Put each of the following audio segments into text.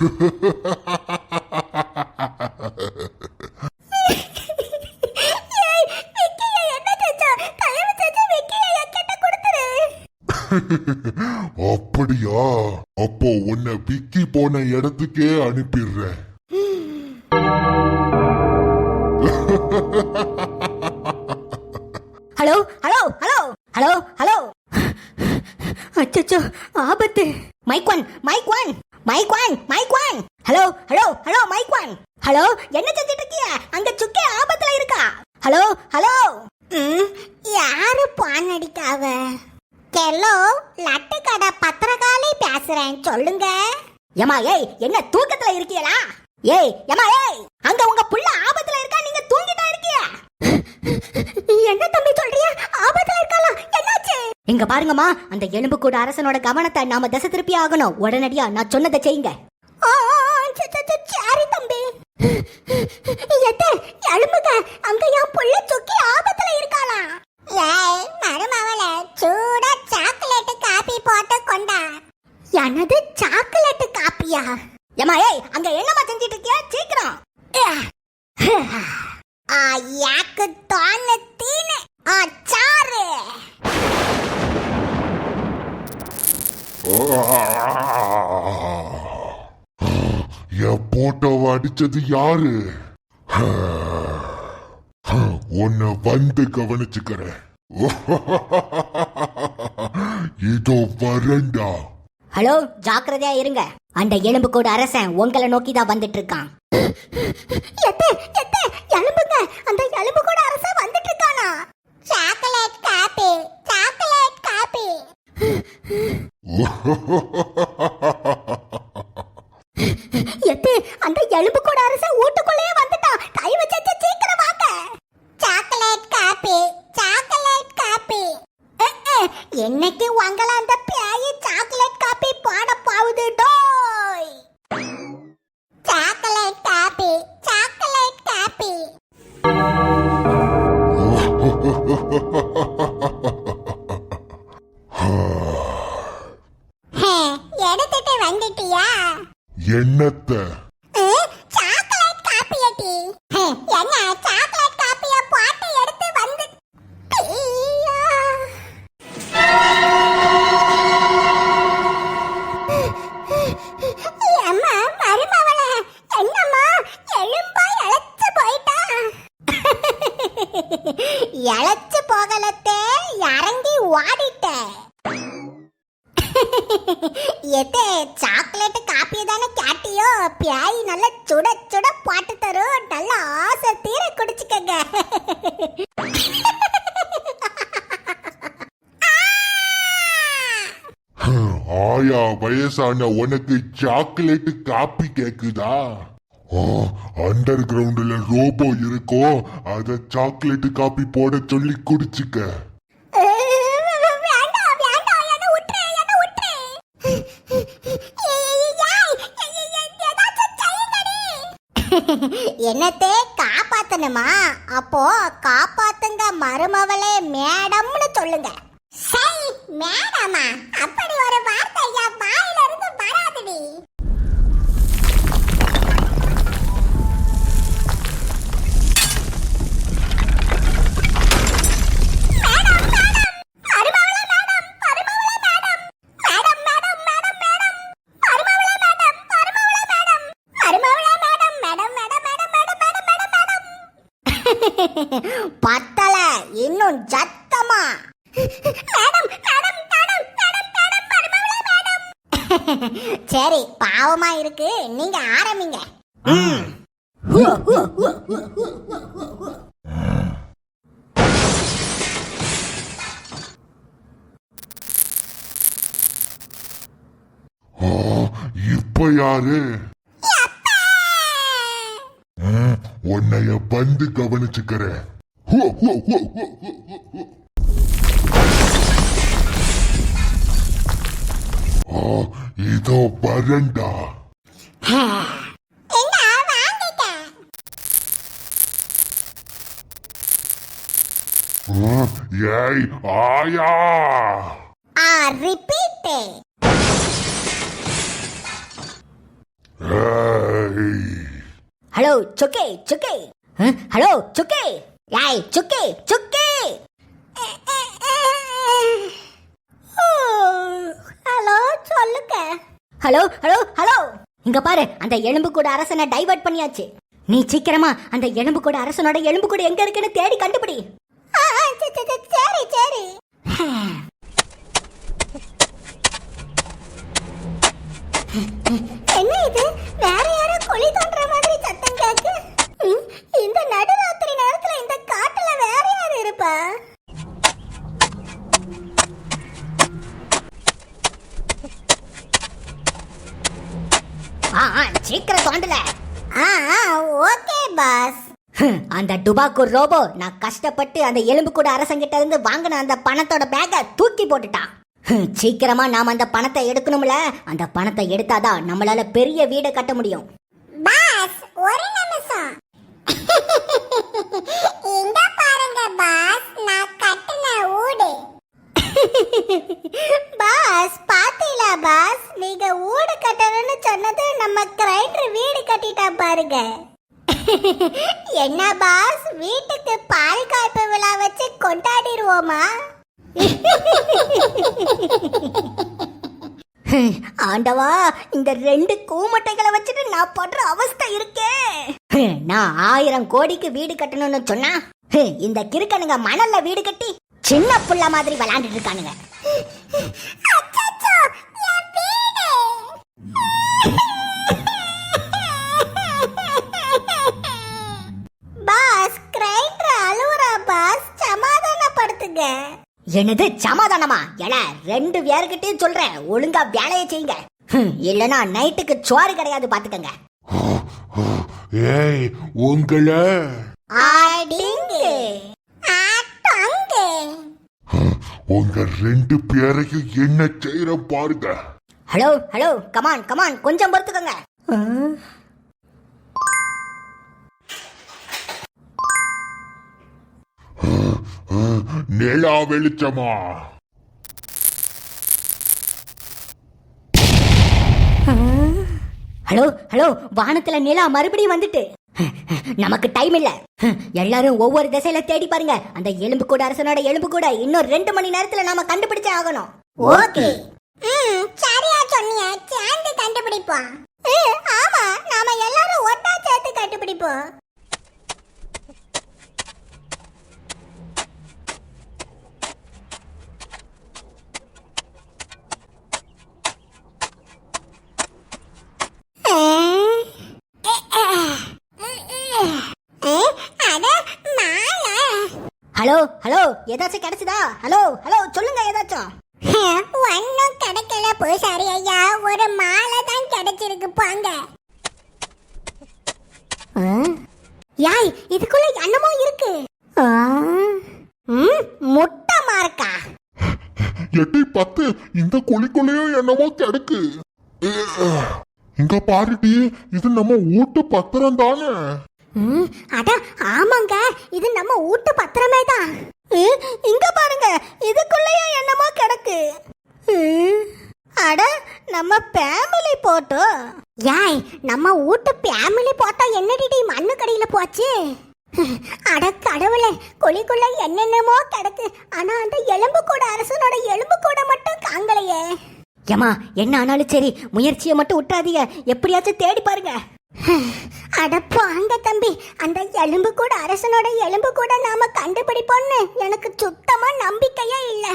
அப்படியா? அப்போ உன்னை விக்கி போன இடத்துக்கே அனுப்பிடுறேன். Hello hello hello hello hello. அச்சோ ஆபத்து. Mic one mic one mic one hello hello hello mic one hello என்ன செஞ்சிட்டு இருக்கிய அங்க சுக்கே ஆபத்துல இருக்கா ஹலோ ஹலோ யாரு பான் அடிக்காவ கெல்லோ லட்டு கடை பத்திரகாளி பேசுறேன் சொல்லுங்க. ஏமா ஏய் என்ன தூக்கத்துல இருக்கீங்களா ஏய் ஏமா ஏய் அங்க உங்க புள்ள ஆபத்துல இருக்கா? நீங்க தூங்கிட்டா இருக்கிய? என்ன தம்பி சொல்றிய? ஆபத்துல இருக்கலாம் என்னாச்சு? இங்க பாருங்கம்மா அந்த எலும்பு கூட அரசனோட கவனத்தை நாம திசை திருப்பி ஆகணும். உடனடியா நான் சொன்னதை செய்யுங்க. சரி தம்பி. எத்த எலும்புக அங்க என் புள்ள சுக்கி ஆபத்துல இருக்காளா? ஏய் மருமவள சூட சாக்லேட் காபி போட்டு கொண்டா எனது சாக்லேட் காப்பியா? ஏமா ஏய் அங்க என்னமா செஞ்சிட்டு இருக்கியா சீக்கிரம் யாக்கு தான தீனு. ஆ சாரு என் போட்டோவை அடிச்சது யாரு? உன்னை வந்து கவனிச்சுக்கிறேன். இதோ வரண்டா ஹலோ ஜாக்கிரதையா இருங்க. அந்த எலும்பு கூட அரசன் உங்களை நோக்கி தான் வந்துட்டு இருக்கான். எலும்புங்க. அந்த பியாய் நல்ல சுட சுட பாட்டு தரும். நல்ல ஆசை தீர குடிச்சுக்கங்க. ஆயா வயசான உனக்கு சாக்லேட் காப்பி கேக்குதா? அண்டர் கிரவுண்ட்ல ரோபோ இருக்கும் அத சாக்லேட் காப்பி போட சொல்லி குடிச்சுக்க. என்னத்தே காப்பாத்தணுமா? அப்போ காப்பாத்துங்க மருமவளே மேடம்னு சொல்லுங்க. சரி மேடமா? சரி பாவமா இருக்கு நீங்க ஆரம்பிங்க இப்ப யாரு உன்னைய வந்து கவனிச்சுக்கிறேன் ஆ, இதோ வரண்டா. என்ன வாங்கிக்க ஆ, ஏய் ஆயா. ஆ ரிப்பீட் ஏய், ஹலோ சுக்கே சுக்கே. ஹலோ சுக்கே. யாய் சுக்கே சுக்கே. ஹலோ சொல்லுங்க. Hello hello hello. இங்க பாரு அந்த எலும்பு கூட அரசனை டைவர்ட் பண்ணியாச்சு. நீ சீக்கிரமா அந்த எலும்பு கூட அரசனோட எலும்பு கூட எங்க இருக்குன்னு தேடி கண்டுபிடி. சரி சரி. என்ன இது? வேற யாரோ குழி தோன்ற மாதிரி சத்தம் கேக்கு? இந்த நடுராத்திரி நேரத்துல இந்த காட்டுல வேற யாரு இருப்பா? ஆ சீக்கிரம் தோண்டல ஆ ஓகே பாஸ் அந்த டுபாக்கு ரோபோ நான் கஷ்டப்பட்டு அந்த எலும்பு கூட அரசங்கிட்ட இருந்து வாங்கின அந்த பணத்தோட பேக்கை தூக்கி போட்டுட்டான். சீக்கிரமா நாம அந்த பணத்தை எடுக்கணும்ல. அந்த பணத்தை எடுத்தாதான் நம்மளால பெரிய வீடை கட்ட முடியும். பாஸ் ஒரு நிமிஷம். இங்க பாருங்க பாஸ் நான் கட்டின ஊடு பாஸ் பாத்தீங்களா பாஸ் நீங்க வீடு கட்டணும்னு சொன்னது நம்ம கிரைண்டர் வீடு கட்டிட்டா பாருங்க. என்ன பாஸ்? வீட்டுக்கு பால் காய்ப்பு விழா வச்சு கொண்டாடிடுவோமா? ஆண்டவா இந்த ரெண்டு கூமட்டைகளை வச்சுட்டு நான் படுற அவஸ்தை இருக்கே. நான் ஆயிரம் கோடிக்கு வீடு கட்டணும்னு சொன்னா இந்த கிறுக்கனுங்க மணல்ல வீடு கட்டி சின்ன புள்ள மாதிரி விளையாண்டுட்டு இருக்கானுங்க. பாஸ் சமாதானப்படுத்துங்க. என்னது சமாதானமா? எல ரெண்டு பேர்கிட்டயும் சொல்றேன் ஒழுங்கா வேலையை செய்யுங்க. இல்லனா நைட்டுக்கு சோறு கிடையாது பாத்துக்கங்க. ஏய் உங்களை. உங்க ரெண்டு பேரையும் என்ன செய்யற பாருங்க. ஹலோ ஹலோ கமான் கமான் கொஞ்சம் பொறுத்துக்கோங்க. நிலா வெளிச்சமா? ஹலோ ஹலோ வானத்துல நிலா மறுபடியும் வந்துட்டு. நமக்கு டைம் இல்ல. எல்லாரும் ஒவ்வொரு திசையில தேடி பாருங்க. அந்த எலும்பு கூட அரசனோட எலும்பு கூட இன்னும் ரெண்டு மணி நேரத்துல நாம கண்டுபிடிச்சே ஆகணும். ஓகே. ம், சரியா சொன்னீங்க சேர்ந்து கண்டுபிடிப்போம். ஆமா நாம எல்லாரும் ஒட்டா சேர்த்து கண்டுபிடிப்போம். ஹலோ ஹலோ ஏதாச்சும் கிடைச்சதா? ஹலோ ஹலோ சொல்லுங்க ஏதாச்சும். ஒன்னும் கிடைக்கல பூசாரி ஐயா ஒரு மாலை தான் கிடைச்சிருக்கு போங்க யாய் இதுக்குள்ள என்னமோ இருக்கு. ம், முட்டை மார்க்கா. எட்டி பத்து இந்த குழிக்குள்ளேயும் என்னமோ கிடக்கு. இங்க பாருடி இது நம்ம வீட்டு பத்திரம் தானே? ம், அட ஆமாங்க. இது நம்ம வீட்டு பத்திரமே தான். ம், இங்க பாருங்க. இதுக்குள்ளேயே என்னமோ கிடக்கு. அட நம்ம ஃபேமிலி போட்டோ ஏய் நம்ம வீட்டு ஃபேமிலி போட்டோ என்னடி மண்ணு கடையில போச்சு? அட கடவுளே குழிக்குள்ள என்னென்னமோ கிடக்கு. ஆனா அந்த எலும்பு கூட அரசனோட எலும்பு கூட மட்டும் காங்கலையே. ஏமா என்ன ஆனாலும் சரி முயற்சியை மட்டும் விட்டுறாதீங்க எப்படியாச்சும் தேடி பாருங்க. அடப்பாங்க தம்பி. அந்த எலும்பு கூட அரசனோட எலும்பு கூட நாம கண்டுபிடிப்போம்னு எனக்கு சுத்தமா நம்பிக்கையே இல்ல.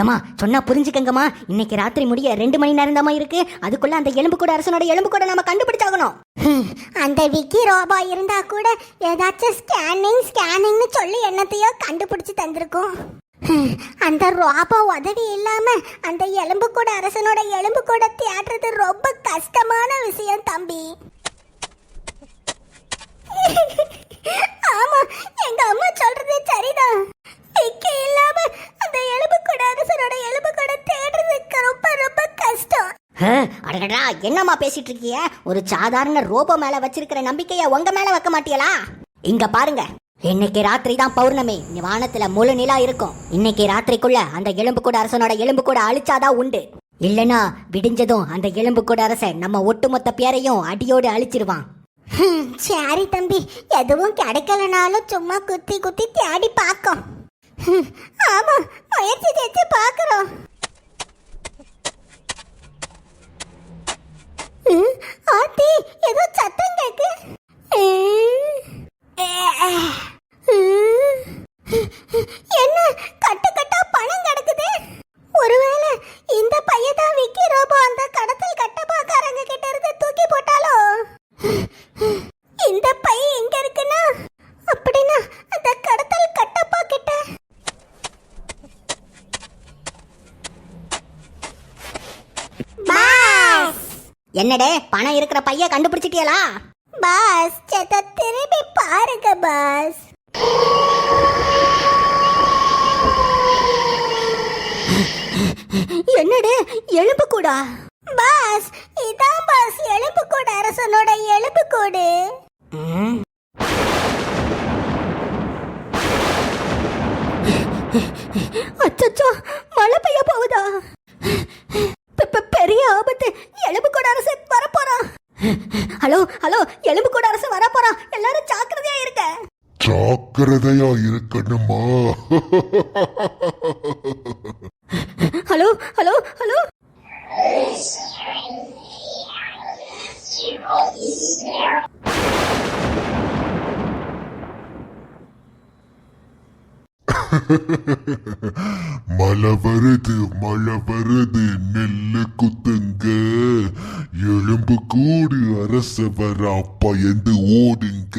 ஏமா சொன்னா புரிஞ்சுக்கங்கம்மா. இன்னைக்கு ராத்திரி முடிய ரெண்டு மணி நேரம் தாமா இருக்கு. அதுக்குள்ள அந்த எலும்பு கூட அரசனோட எலும்பு கூட நாம கண்டுபிடிச்சாகணும். அந்த விக்கி ரோபா இருந்தா கூட ஏதாச்சும் ஸ்கேனிங் ஸ்கேனிங்னு சொல்லி என்னத்தையோ கண்டுபிடிச்சு தந்திருக்கும். அந்த ரோபோ உதவி இல்லாம அந்த எலும்பு கூட அரசனோட எலும்பு கூட தேடுறது ரொம்ப கஷ்டமான விஷயம் தம்பி. ஆமா எங்க அம்மா சொல்றது சரிதான். விக்கி இல்லாம அந்த எலும்பு கூட அரசனோட எலும்பு கூட தேடுறதுக்கு ரொம்ப ரொம்ப கஷ்டம். அடடா என்னம்மா பேசிட்டு இருக்கீங்க ஒரு சாதாரண ரோபோ மேல வச்சிருக்கிற நம்பிக்கைய உங்க மேல வைக்க மாட்டீங்களா இங்க பாருங்க. இன்னைக்கு ராத்திரி தான் பௌர்ணமி. நீ வானத்துல முழு நிலா இருக்கும். இன்னைக்கு ராத்திரிக்குள்ள அந்த எலும்பு கூட அரசனோட எலும்பு கூட அழிச்சாதான் உண்டு. இல்லனா விடிஞ்சதும் அந்த எலும்பு கூட அரச நம்ம ஒட்டுமொத்த பேரையும் அடியோடு அழிச்சிருவான். சரி தம்பி எதுவும் கிடைக்கலனாலும் சும்மா குத்தி குத்தி தேடி பார்க்கும். ஆமா முயற்சி செஞ்சு பார்க்கறோம். ஆத்தி ஏதோ சத்தம் கேக்கு. என்ன? கட்டு கட்டா பணம் கிடக்குது? ஒருவேளை இந்த பையன் தான் விக்கி ரோபோ அந்த கடத்தல் கட்டப்பாக்காரங்க கிட்ட இருந்து தூக்கி போட்டாலோ? இந்த பை எங்க இருக்குன்னா? அப்படின்னா அந்த கடத்தல் கட்டப்பா கிட்ட. என்னடே பணம் இருக்கிற பைய கண்டுபிடிச்சிட்டியலா? பாஸ் செத்த திரும்பி பாருங்க பாஸ். என்னடே எலும்பு கூடா? பாஸ் இதான் பாஸ் எலும்பு கூடு அரசனோட எலும்பு கூடு. அச்சச்சோ மழை பெய்ய போகுதா? பெரிய ஆபத்து. எலும்பு கூட அரசு வரப்போறான். ஹலோ ஹலோ எலும்பு கூட அரசு வரப்போறான் எல்லாரும் ஜாக்கிரதையா இருக்க ஜாக்கிரதையா இருக்கணுமா? Hello hello hello. மழை வருது மழை வருது நெல்லு குத்துங்க. எலும்பு கூடு அரச வர பயந்து ஓடுங்க.